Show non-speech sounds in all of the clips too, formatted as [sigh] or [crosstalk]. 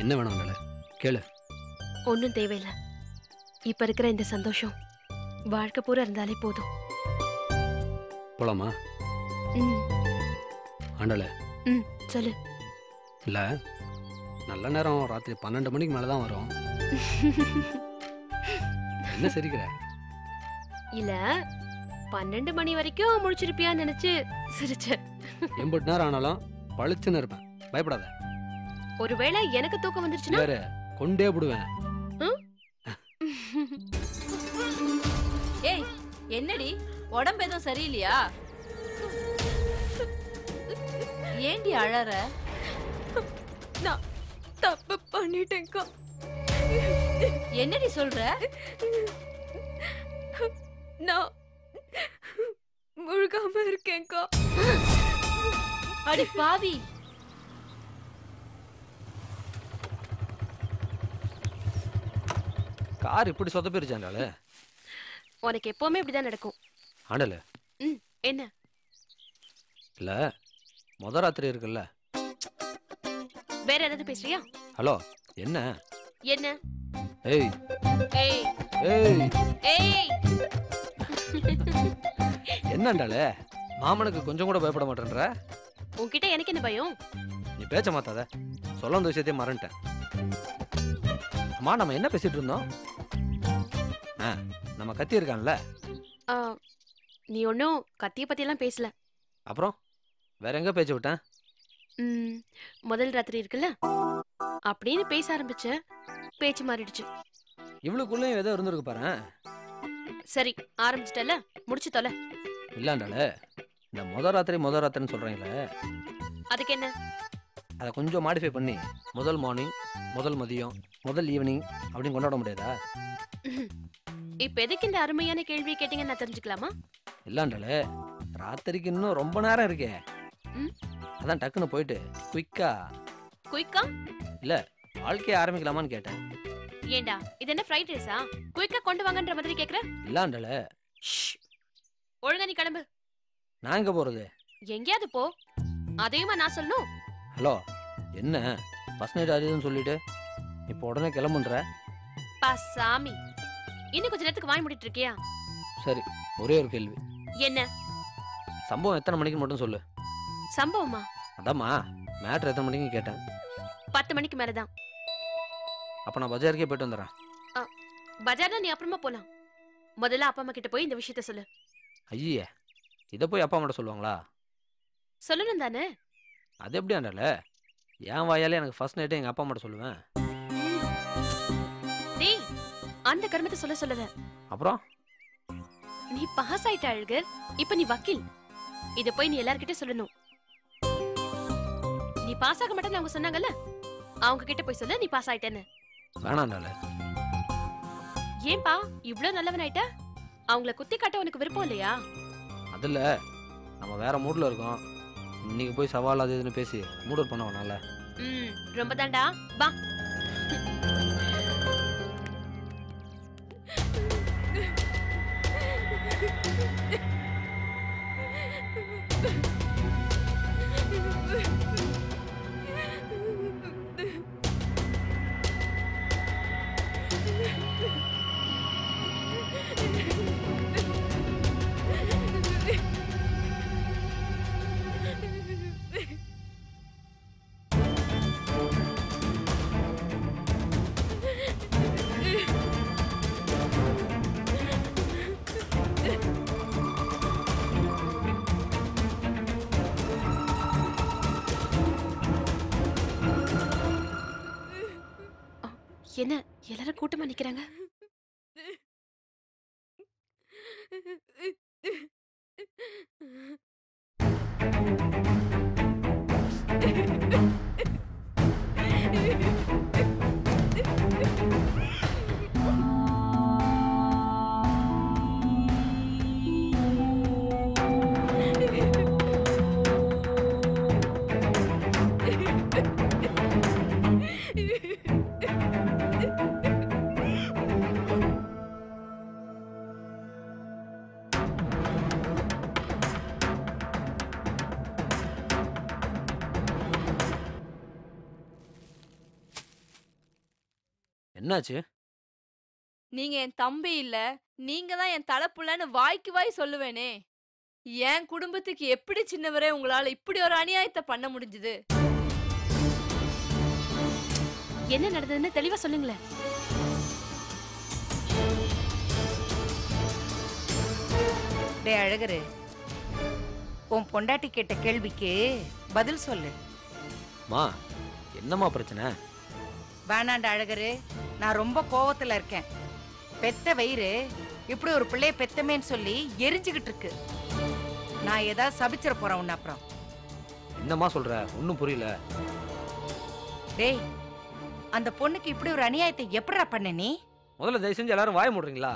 என்ன வேணும் உங்களை கேளு. ஒன்றும் தேவையில்லை. இப்ப இருக்கிற இந்த சந்தோஷம் வாழ்க்கை பூரா இருந்தாலே போதும். போலாமா? ம். ஆண்டல ம் சொல்லு. இல்லை நல்ல நேரம் ராத்திரி பன்னெண்டு மணிக்கு மேலே தான் வரும். என்ன சிரிக்கிற? இல்ல பன்னெண்டு மணி வரைக்கும் முடிச்சிருப்பியான்னு நினைச்சு சிரிச்சேன். எண்பது நேரம் ஆனாலும் பளிச்சுன்னு இருப்பேன். பயப்படாத. ஒருவேளை எனக்கு தூக்கம் வந்துருச்சுன்னா? வேறு கொண்டே விடுவேன் ஏய் என்னடி? உடம்பு எதுவும் சரியில்லையா? ஏண்டி அழற? நான் தப்பு பண்ணிட்டேன்க்கா. என்னடி சொல்ற? நான் முழுகாம இருக்கேன்க்கா. அடி பாவி. கார் இப்படி சொதப்பிருச்சாண்டால உனக்கு எப்பவுமே இப்படிதான் நடக்கும். ஆண்டல. ம் என்ன? இல்லை முத ராத்திரி இருக்குல்ல. வேற ஏதாவது பேசுறியா? ஹலோ என்ன? என்ன? ஏய். ஏய். ஏய். ஏய். என்னண்டால மாமனுக்கு கொஞ்சம் கூட பயப்பட மாட்டேன்ற? உன்கிட்ட எனக்கு என்ன பயம்? நீ பேச்ச மாத்தாத. சொல்ல வந்த விஷயத்தையும் மறந்துட்டேன். அம்மா நம்ம என்ன பேசிட்டு இருந்தோம்? நம்ம கத்தி இருக்கான்ல ஆ, நீ ஒன்றும் கத்திய பத்தியெல்லாம் பேசல. அப்புறம் வேற எங்க பேச்சு விட்டேன் ம், முதல் ராத்திரி இருக்குல்ல? அப்படின்னு பேச ஆரம்பிச்ச பேச்சு மாறிடுச்சு. இவளுக்குள்ளேயும் ஏதோ இருந்திருக்கு பாரு. சரி ஆரம்பிச்சிட்டல முடிச்சு தொலை. இல்லாண்டால இந்த முத ராத்திரி முத ராத்திரின்னு சொல்றீங்களே. அதுக்கு என்ன? அதை கொஞ்சம் மாடிஃபை பண்ணி முதல் மார்னிங் முதல் மதியம் முதல் ஈவினிங் அப்படின்னு கொண்டாட முடியாதா? இப்ப எதுக்கு இந்த அருமையான கேள்வி கேட்டீங்கன்னு நான் தெரிஞ்சுக்கலாமா? இல்லாண்டாலே ராத்திரிக்கு இன்னும் ரொம்ப நேரம் இருக்கே. ம். அதான் டக்குன்னு போயிட்டு குயிக்கா குயிக்கா வாழ்க்கையை ஆரம்பிக்கலாமான்னு கேட்டேன். ஏண்டா இது என்ன ஃப்ரைட் ரைஸா குயிக்கா கொண்டு வாங்கன்ற மாதிரி கேக்குற? இல்லாண்டால ஷ். ஒழுங்கா நீ கிளம்பு. நான் எங்க போறது? எங்கேயாவது போ. அதையுமா நான் சொல்லணும்? ஹலோ என்ன? நைட் அதுன்னு சொல்லிட்டு? இப்போ உடனே கிளம்புன்ற? பா சாமி இன்னும் கொஞ்ச நேரத்துக்கு வாய் மூடிட்டு இருக்கியா? சரி ஒரே ஒரு கேள்வி. என்ன? சம்பவம் எத்தனை மணிக்கு மட்டும் சொல்லு. சம்பவமா? அதாம்மா மேட்ரு எத்தனை மணிக்கு கேட்டேன். பத்து மணிக்கு மேலதான். அப்போ நான் பஜாருக்கே போயிட்டு வந்துடுறேன். பஜார்ல நீ அப்புறமா போலாம். முதல்ல அப்பா அம்மா கிட்ட போய் இந்த விஷயத்த சொல்லு. ஐயே இதை போய் அப்பா அம்மாட்ட சொல்லுவாங்களா? சொல்லணும் தானே? அது எப்படி ஆண்டால என் வாயாலே எனக்கு ஃபர்ஸ்ட் நைட்டே எங்கள் அப்பா அம்மாட்ட சொல்லுவேன். அந்த கர்மத்தை சொல்ல சொல்லல. அப்புறம்? நீ பாஸ் ஆயிட்ட அழகர் இப்ப நீ வக்கீல். இத போய் நீ எல்லார்கிட்ட சொல்லணும். நீ பாஸ் ஆக மாட்டேன்னு அவங்க சொன்னாங்கல்ல? அவங்க கிட்ட போய் சொல்ல நீ பாஸ் ஆயிட்டேன்னு வேணாண்டால ஏன்பா இவ்ளோ நல்லவன் ஆயிட்ட அவங்கள குத்தி காட்ட உனக்கு விருப்பம் இல்லையா? அதில் நம்ம வேற மூடில் இருக்கோம். இன்னைக்கு போய் சவால் அது இதுன்னு பேசி மூட் அவுட் பண்ண வேணாம்ல ம் ரொம்ப தாண்டா. வா. எல்லாரும் கூட்டமா நிக்கிறாங்க. என்னாச்சு? நீங்க என் தம்பி இல்ல. நீங்க தான் என் தலைப்புள்ளன்னு வாய்க்கு வாய் சொல்லுவேனே. என் குடும்பத்துக்கு எப்படி சின்னவரே உங்களால இப்படி ஒரு அநியாயத்தை பண்ண முடிஞ்சது? என்ன நடந்ததுன்னு தெளிவா சொல்லுங்களேன். டே அழகரு உன் பொண்டாட்டி கேட்ட கேள்விக்கு பதில் சொல்லு. மா என்னம்மா பிரச்சனை? வேணாண்ட அழகரு நான் ரொம்ப கோவத்துல இருக்கேன். பெத்த வயிறு இப்படி ஒரு பிள்ளைய பெத்தமேன்னு சொல்லி எரிஞ்சுகிட்டு இருக்கு நான் ஏதாவது சபிச்சிட போறேன் உன்ன அப்புறம். என்னம்மா சொல்ற? ஒன்றும் புரியல. டேய் அந்த பொண்ணுக்கு இப்படி ஒரு அநியாயத்தை எப்படிடா பண்ண நீ? முதல்ல தயவு செஞ்சு எல்லாரும் வாய மூடுறீங்களா?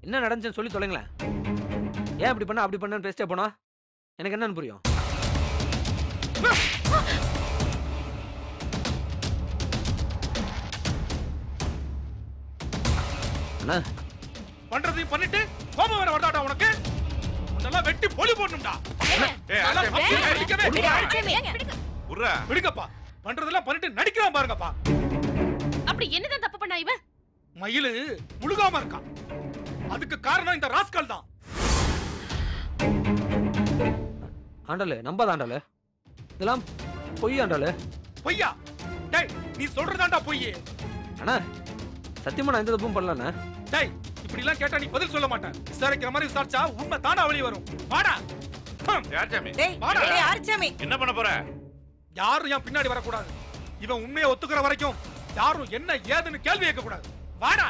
என்ன நடந்துச்சுன்னு சொல்லி தொலைங்களேன். ஏன் இப்படி பண்ண? அப்படி பண்ணு பேசிட்டே போனா? எனக்கு என்னன்னு புரியும். அண்ணா பண்றதையும் பண்ணிட்டு கோபம் வேற வரதாடா உனக்கு? உன்னெல்லாம் வெட்டி பொலி போடணும்டா. விடுங்கப்பா பண்றதெல்லாம் பண்ணிட்டு நடிக்கிறான் பாருங்கப்பா. அப்படி என்னதான் தப்பு பண்ணா இவன்? மயிலு முழுகாம இருக்கான். அதுக்கு காரணம் இந்த ராஸ்கல் தான். ஆண்டலு நம்பாத இதெல்லாம் பொய் பொய்யா? டேய் நீ சொல்றதாண்டா பொய். அண்ணா சத்தியமா நான் எந்த தப்பும் பண்ணலண்ணா. டேய் இப்படி எல்லாம் கேட்டா நீ பதில் சொல்ல மாட்டேன். விசாரிக்கிற மாதிரி விசாரிச்சா உண்மை தானா வெளிய வரும். வாடா. ஹம், யார்ச்சாமி டேய் வாடா. டேய் ஆர்ச்சாமி என்ன பண்ண போற? யாரும் என் பின்னாடி வரக்கூடாது. இவன் உண்மையை ஒத்துக்கிற வரைக்கும் யாரும் என்ன ஏதுன்னு கேள்வி கேட்க கூடாது வாடா.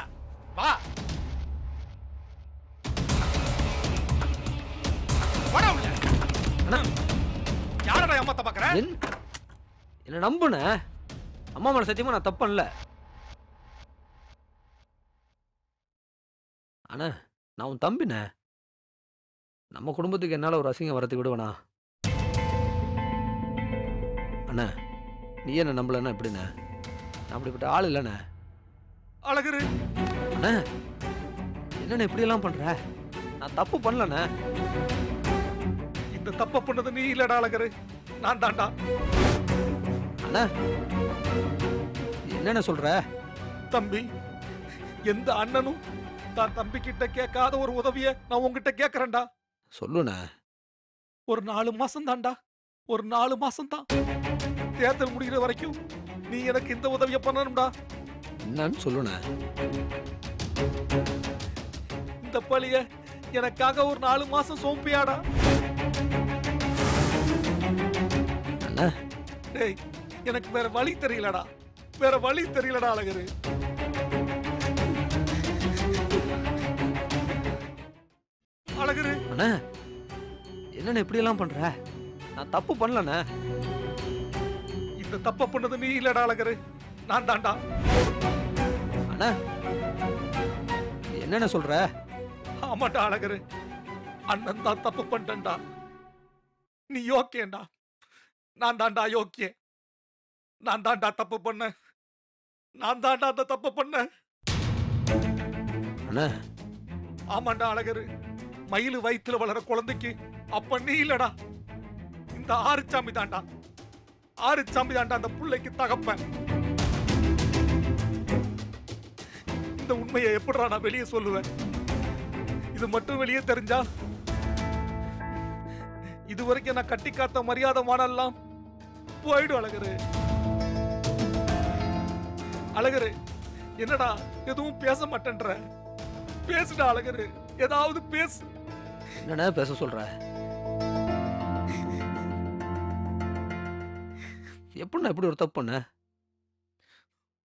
வா. வாடா உள்ள. அண்ணா. யாரடா ஏமாத்த பாக்குற? என்ன நம்புன அம்மா மேல சத்தியமா நான் தப்பு பண்ணல. அண்ணா நான் உன் தம்பிண்ணே. நம்ம குடும்பத்துக்கு என்னால ஒரு அசிங்கம் வரத்துக்கு விடுவேனா அண்ணா நீ என்ன நம்பலன்னா எப்படிண்ணே நான் அப்படிப்பட்ட ஆள் இல்லைண்ணே. அழகரு. அண்ணா என்னண்ணே இப்படி எல்லாம் பண்ற? நான் தப்பு பண்ணலண்ணே. இந்த தப்ப பண்ணது நீ இல்லடா அழகரு. நான் தான்டா. அண்ணா என்னண்ணே சொல்ற? தம்பி எந்த அண்ணனும் தான் தம்பி கிட்ட கேட்காத ஒரு உதவிய நான் உன்கிட்ட கேக்குறேன்டா சொல்லுண்ணே. ஒரு நாலு மாசம் தான்டா ஒரு நாலு மாசம் தான் தேர்தல் முடிகிற வரைக்கும் நீ எனக்கு இந்த உதவிய பண்ணணும்டா. என்னன்னு சொல்லுண்ணே. இந்த பழிய எனக்காக ஒரு நாலு மாசம் சோம்பியாடா. அண்ணா. டேய் எனக்கு வேற வழி தெரியலடா. வேற வழி தெரியலடா அழகரு. அழகரு அண்ணா என்னண்ணே இப்படி எல்லாம் பண்ற? நான் தப்பு பண்ணலண்ணே. இந்த தப்ப பண்ணது நீ இல்லடா அழகரு நான் தான்டா. அண்ணா என்னண்ணே சொல்ற? ஆமாடா அழகரு அண்ணன் தான் தப்பு பண்ணிட்டா நீ யோக்கியண்டா நான் தான்டா யோக்கிய நான் தான்டா தப்பு பண்ண. நான் தான்டா அந்த தப்பு பண்ண. அண்ணா. ஆமாண்டா அழகரு. மயிலு வயித்துல வளர குழந்தைக்கு அப்ப நீ இல்லடா. இந்த ஆறுச்சாமி தான்டா ஆறுச்சாமி தாண்டா அந்த புள்ளைக்கு தகப்பேன். இந்த உண்மையை எப்படா நான் வெளியே சொல்லுவேன்? இது மட்டும் வெளியே தெரிஞ்சா? இது வரைக்கும் நான் கட்டி காத்த மரியாதை மானெல்லாம் போயிடும் அழகரு. அழகரு என்னடா எதுவும் பேச மாட்டேன்ற? பேசுடா அழகரு. ஏதாவது பேசு. என்னண்ணே பேச சொல்ற? எப்படிண்ணா இப்படி ஒரு தப்பு பண்ண?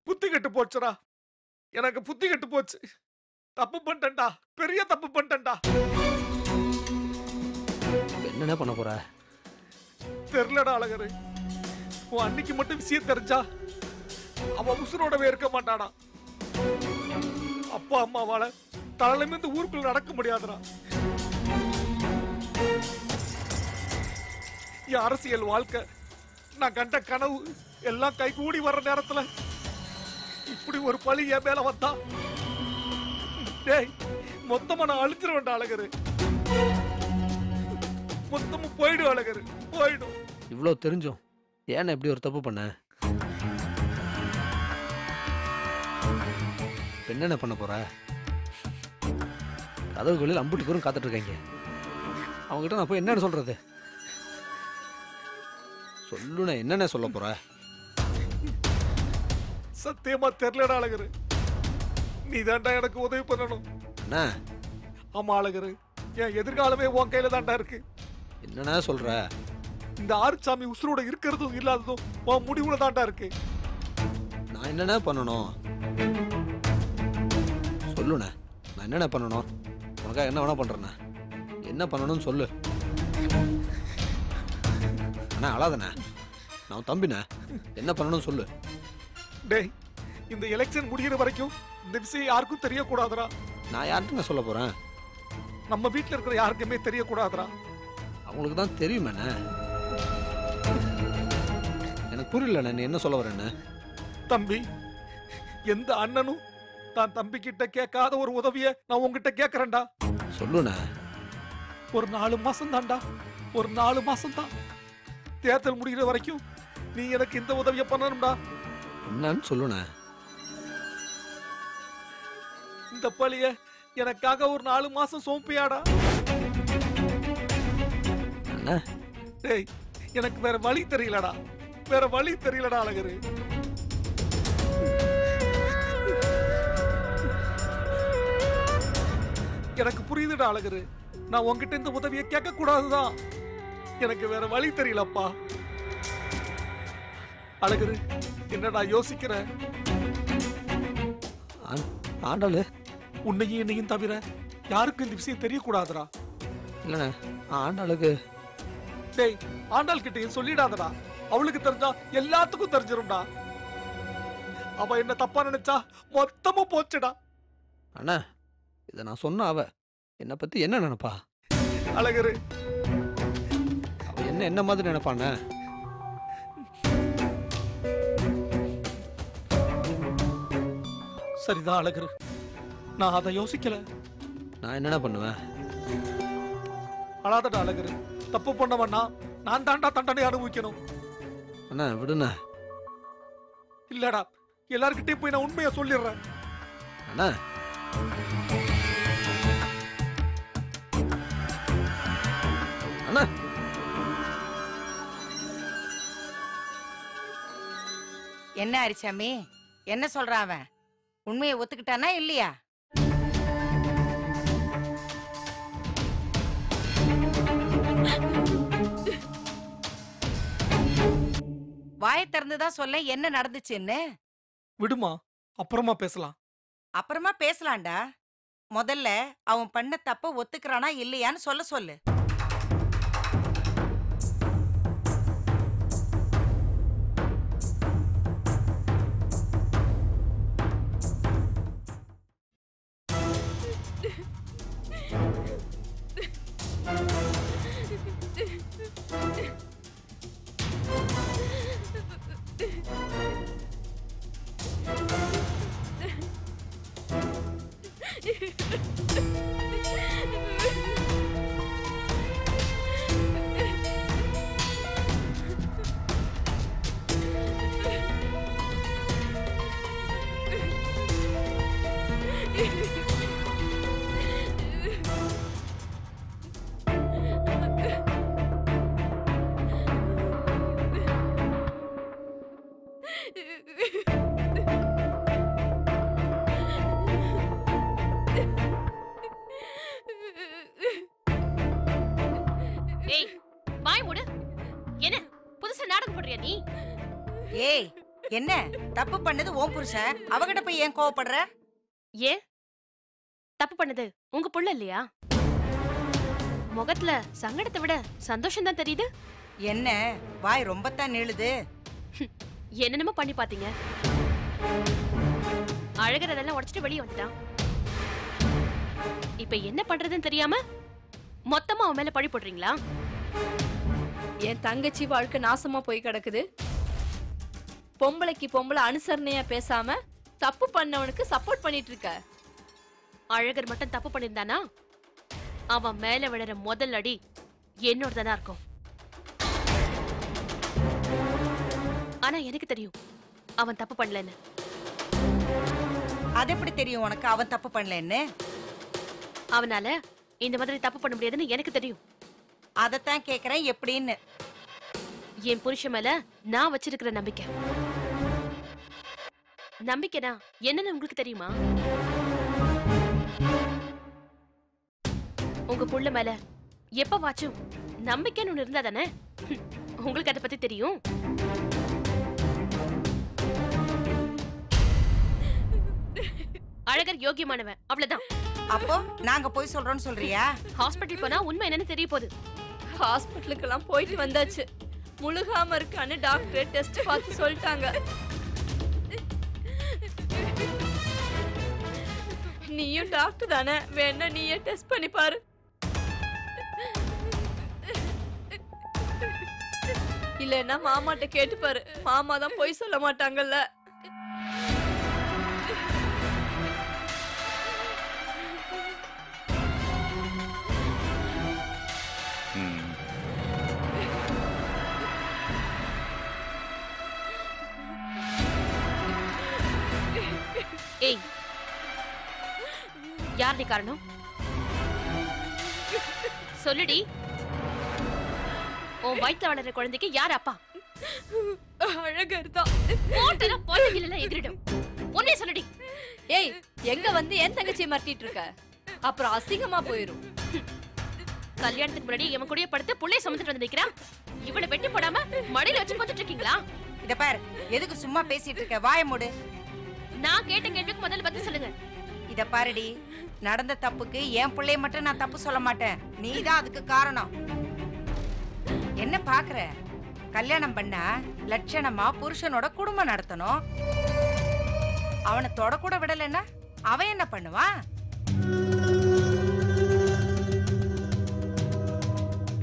புத்தி கெட்டு போச்சுடா. எனக்கு புத்தி கெட்டு போச்சு. தப்பு பண்ணிட்டேன்டா. பெரிய தப்பு பண்ணிட்டேன்டா. என்னண்ணே பண்ண போற? தெரியலடா அழகரு. உன் அன்னைக்கு மட்டும் விஷயம் தெரிஞ்சா அவன் உசுரோடவே இருக்க மாட்டானா அப்பா அம்மாவால தலைமைந்து ஊருக்குள்ள நடக்க முடியாதுடா. என் அரசியல் வாழ்க்கை. நான் கண்ட கனவு எல்லாம் கை கூடி வர்ற நேரத்துல இப்படி ஒரு பழி என் மேல வந்தா? டேய் மொத்தமா நான் அழிச்சிருவேன் அழகரு. மொத்தமும் போயிடும் அழகரு. போயிடும். இவ்வளோ தெரிஞ்சும். ஏன்னா இப்படி ஒரு தப்பு பண்ண? என்னென்ன பண்ண போற? கதவுகளில் அம்புட்டு பேரும் காத்துட்டு இருக்காங்க. அவங்ககிட்ட நான் போய் என்னன்னு சொல்றது? சொல்லுண்ணே என்னென்ன சொல்ல போற? சத்தியமா தெரியலடா அழகரு. நீ தாண்டா எனக்கு உதவி பண்ணணும். அண்ணா ஆமா அழகரு. என் எதிர்காலமே உன் கையில தாண்டா இருக்கு. என்னண்ணே சொல்ற? இந்த ஆறுசாமி உசுரோட இருக்கிறதும் இல்லாததும் உன் முடிவுல தாண்டா இருக்கு. நான் என்னென்ன பண்ணணும்? சொல்லுண்ணே நான் என்னென்ன பண்ணணும்? உனக்காக என்ன வேணா பண்றேண்ணே. என்ன பண்ணணும்னு சொல்லு. அண்ணா அழாதண்ணே. நான் தம்பிண்ணே. என்ன பண்ணணும்னு சொல்லு. டேய் இந்த எலெக்ஷன் முடியிற வரைக்கும் இந்த விஷயம் யாருக்கும் தெரியக்கூடாதுடா. நான் யார்கிட்ட சொல்ல போறேன்? நம்ம வீட்ல இருக்கிற யாருக்குமே தெரியக்கூடாதுடா. அவங்களுக்கு தான் தெரியுமேண்ணே? எனக்கு புரியலண்ணே நீ என்ன சொல்ல வரேன்னு தம்பி எந்த அண்ணனும் தான் தம்பி கிட்ட கேட்காத ஒரு உதவிய நான் உன்கிட்ட கேக்குறேன்டா சொல்லுண்ணே. ஒரு நாலு மாசம் தான்டா ஒரு நாலு மாசம் தான் தேர்தல் முடிகிற வரைக்கும் நீ எனக்கு இந்த உதவியை பண்ணணும்டா. என்னன்னு சொல்லுண்ணே. இந்த பழிய எனக்காக ஒரு நாலு மாசம் சோம்பியாடா. அண்ணா. டேய் எனக்கு வேற வழி தெரியலடா. வேற வழி தெரியலடா அழகரு. எனக்கு புரியுதுடா அழகரு. நான் உன்கிட்ட இந்த உதவியை கேட்க கூடாதுதான் எனக்கு வேற வழி தெரியலப்பா. அழகரு என்னடா யோசிக்கிற? ஆண்டாளு உன்னையும் என்னையும் தவிர யாருக்கும் இந்த விஷயம் தெரியக்கூடாதுடா. இல்லைண்ணே ஆண்டாளுக்கு டேய் ஆண்டாள் கிட்டயும் சொல்லிடாதடா. அவளுக்கு தெரிஞ்சா எல்லாத்துக்கும் தெரிஞ்சிரும்டா. அவ என்ன தப்பா நினைச்சா மொத்தமும் போச்சுடா. அண்ணா இதை நான் சொன்ன அவ. என்னை பத்தி என்ன நினைப்பா? அழகரு என்ன என்ன மாதிரி நினைப்பாண்ணே சரிதான் அழகரு. நான் அதை யோசிக்கல. நான் என்னென்ன பண்ணுவேன்? அழாதடா அழகரு. தப்பு பண்ணவனா நான் தாண்டா தண்டனை அனுபவிக்கணும். அண்ணா விடுண்ணே. இல்லடா எல்லார்கிட்டயும் போய் நான் உண்மையை சொல்லிடுறேன். அண்ணா. அண்ணா. என்ன அரிசாமி என்ன சொல்றான் அவன்? உண்மையை ஒத்துக்கிட்டானா இல்லையா? வாயை திறந்துதான் சொல்ல என்ன நடந்துச்சுன்னு? விடுமா அப்புறமா பேசலாம். அப்புறமா பேசலாம்டா. முதல்ல அவன் பண்ண தப்ப ஒத்துக்கிறானா இல்லையான்னு சொல்ல சொல்லு. ஏய் என்ன? தப்பு பண்ணது ஓம் புருஷன் அவகிட்ட போய் ஏன் கோவப்படுற? ஏன்? தப்பு பண்ணது உங்க புள்ள இல்லையா? முகத்துல சங்கடத்தை விட சந்தோஷம் தான் தெரியுது. என்ன? வாய் ரொம்பத்தான் நீளுது. என்னென்னமோ பண்ணி பாத்தீங்க அழகிறதெல்லாம் உடைச்சிட்டு வெளியே வந்துட்டான். இப்ப என்ன பண்றதுன்னு தெரியாம மொத்தமா அவன் மேல பழி போடுறீங்களா? என் தங்கச்சி வாழ்க்கை நாசமா போய் கிடக்குது. பொம்பளைக்கு பொம்பளை அனுசரணையா பேசாம தப்பு பண்ணவனுக்கு சப்போர்ட் பண்ணிட்டு இருக்க அழகர் மட்டும் தப்பு பண்ணியிருந்தானா அவன் மேல விழுற முதல் அடி என்னோட தானா இருக்கும். ஆனா எனக்கு தெரியும் அவன் தப்பு பண்ணலன்னு. அது எப்படி தெரியும் உனக்கு அவன் தப்பு பண்ணலன்னு? அவனால இந்த மாதிரி தப்பு பண்ண முடியாதுன்னு எனக்கு தெரியும். அதைத்தான் கேக்குறேன் எப்படின்னு. என் புருஷன் மேல நான் வச்சிருக்கிற நம்பிக்கை. நம்பிக்கைனா என்னன்னு உங்களுக்கு தெரியுமா? உங்க புள்ள மேல எப்ப வாச்சும் நம்பிக்கைன்னு ஒண்ணு இருந்தா தானே? உங்களுக்கு அதை பத்தி தெரியும்? அழகர் யோகியமானவன் அவ்வளவுதான். அப்போ நாங்க போய் சொல்றோம்னு சொல்றியா? ஹாஸ்பிட்டல் போனா உண்மை என்னன்னு தெரிய போகுது. ஹாஸ்பிட்டலுக்கெல்லாம் போயிட்டு வந்தாச்சு. முழுகாம இருக்கான்னு டாக்டர் டெஸ்ட் பார்த்து சொல்லிட்டாங்க. நீயும் டாக்டர் தானே? வேணா நீயே டெஸ்ட் பண்ணி பாரு. இல்லைன்னா மாமாட்ட கேட்டுப்பாரு மாமா தான் பொய் சொல்ல மாட்டாங்கல்ல. நீ காரணம்? சொல்லுடி. உன் வயித்துல வளர்ற குழந்தைக்கு யார் அப்பா? அழகர் தான் போட்டல எதிரிடும். உன்னே சொல்லுடி. ஏய் எங்க வந்து என் தங்கச்சியை மறட்டிட்டு இருக்க? அப்புறம் அசிங்கமா போயிரும். கல்யாணத்துக்கு முன்னாடி இவன் கூடயே படுத்து புள்ளைய சுமந்துட்டு வந்து நிக்கிறான். இவனை வெட்டி போடாம மடியில வச்சு கொஞ்சிட்டு இருக்கீங்களா? இத பாரு எதுக்கு சும்மா பேசிட்டு இருக்க? வாய மூடு. நான் கேட்ட கேள்விக்கு முதல்ல பதில் சொல்லுங்க. இத பாருடி. நடந்த தப்புக்கு என் பிள்ளைய மட்டும் நான் தப்பு சொல்ல மாட்டேன். நீதான் அதுக்கு காரணம். என்ன பாக்குற? கல்யாணம் பண்ணா லட்சணமா புருஷனோட குடும்பம் நடத்தணும். அவனை தொட கூட விடலைன்னா அவன் என்ன பண்ணுவான்?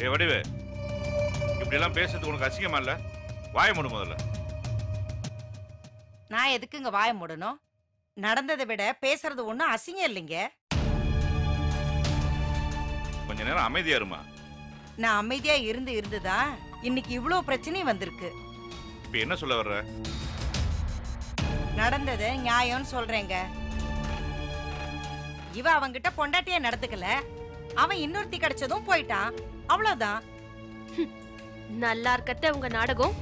ஏ வடிவு இப்படி எல்லாம் பேசுறதுக்கு உனக்கு அசிங்கமா இல்ல? வாய மூடு முதல்ல. நான் எதுக்கு இங்க வாய மூடணும்? நடந்ததை விட பேசுறது ஒண்ணும் அசிங்கம் இல்லைங்க. கொஞ்ச நேரம் அமைதியா இருமா? நான் அமைதியா இருந்து இருந்துதான் இன்னைக்கு இவ்ளோ பிரச்சனையும் வந்திருக்கு. இப்ப என்ன சொல்ல வர்ற? நடந்தது நியாயம்னு சொல்றேங்க. இவ அவங்கிட்ட பொண்டாட்டியா நடந்துக்கல அவன் இன்னொருத்தி கிடைச்சதும் போயிட்டான். அவ்வளவுதான். நல்லா இருக்கத்த உங்க நாடகம்.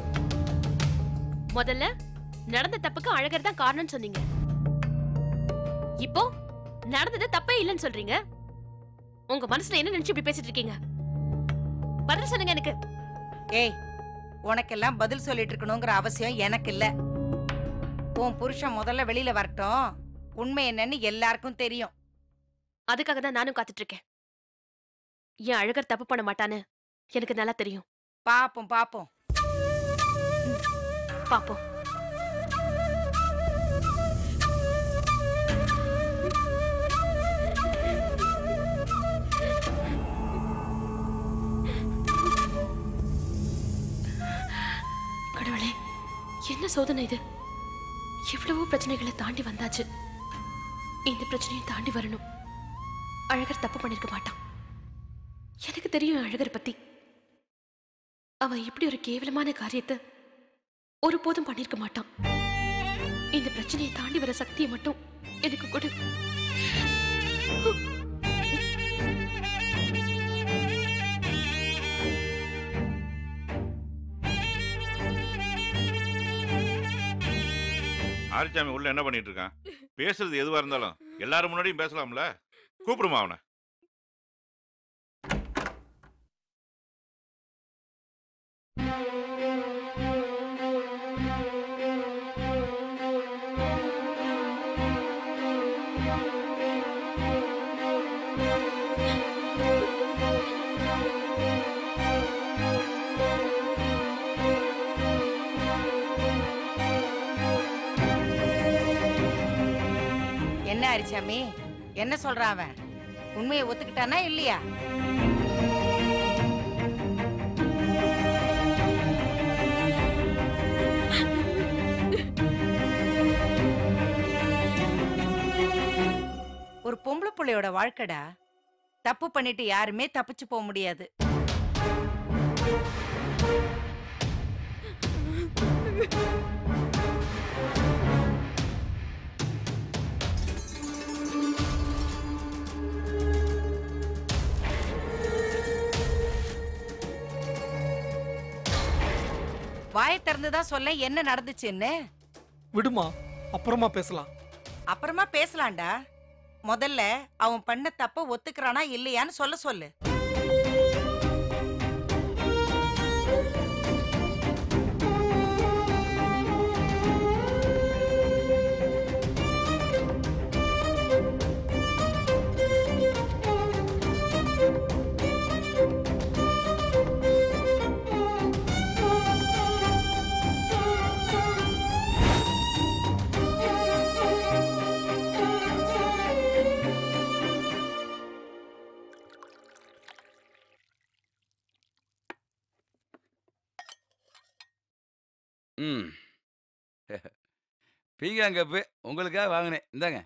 முதல்ல நடந்த தப்புக்கு அழகர் தான் காரணம்னு சொன்னீங்க. இப்போ நடந்தது தப்பே இல்லைன்னு சொல்றீங்க? உங்க மனசுல என்ன நினைச்சு இப்படி பேசிட்டு இருக்கீங்க? பதில் சொல்லுங்க எனக்கு. ஏய் உனக்கெல்லாம் பதில் சொல்லிட்டு இருக்கணுங்கிற அவசியம் எனக்கு இல்ல. உன் புருஷன் முதல்ல வெளியில வரட்டும். உண்மை என்னன்னு எல்லாருக்கும் தெரியும். அதுக்காக தான் நானும் காத்துட்டு இருக்கேன். என் அழகர் தப்பு பண்ண மாட்டான்னு எனக்கு நல்லா தெரியும். பாப்போம் பாப்போம். பாப்போம். என்ன சோதனை இது? எவ்வளவோ பிரச்சனைகளை தாண்டி வந்தாச்சு. இந்த பிரச்சனையை தாண்டி வரணும். அழகர் தப்பு பண்ணிருக்க மாட்டான். எனக்கு தெரியும் அழகர் பத்தி. அவன் இப்படி ஒரு கேவலமான காரியத்தை ஒருபோதும் பண்ணிருக்க மாட்டான். இந்த பிரச்சனையை தாண்டி வர சக்தியை மட்டும் ஆரிச்சாமி உள்ள என்ன பண்ணிட்டு இருக்கான்? [laughs] பேசுறது எதுவா இருந்தாலும் எல்லாரும் முன்னாடியும் பேசலாம்ல? கூப்பிடுமா அவனை. என்ன அரிசாமி என்ன சொல்றான் அவன்? உண்மையை ஒத்துக்கிட்டானா இல்லையா? ஒரு பொம்பளை பிள்ளையோட வாழ்க்கடா தப்பு பண்ணிட்டு யாருமே தப்பிச்சு போக முடியாது. வாயை திறந்து தான் சொல்ல என்ன நடந்துச்சுன்னு? விடுமா அப்புறமா பேசலாம். அப்புறமா பேசலாம்டா. முதல்ல அவன் பண்ண தப்ப ஒத்துக்கிறானா இல்லையான்னு சொல்ல சொல்லு. ம். [laughs] பீங்காங்கப்பு உங்களுக்காக வாங்கினேன். இந்தாங்க.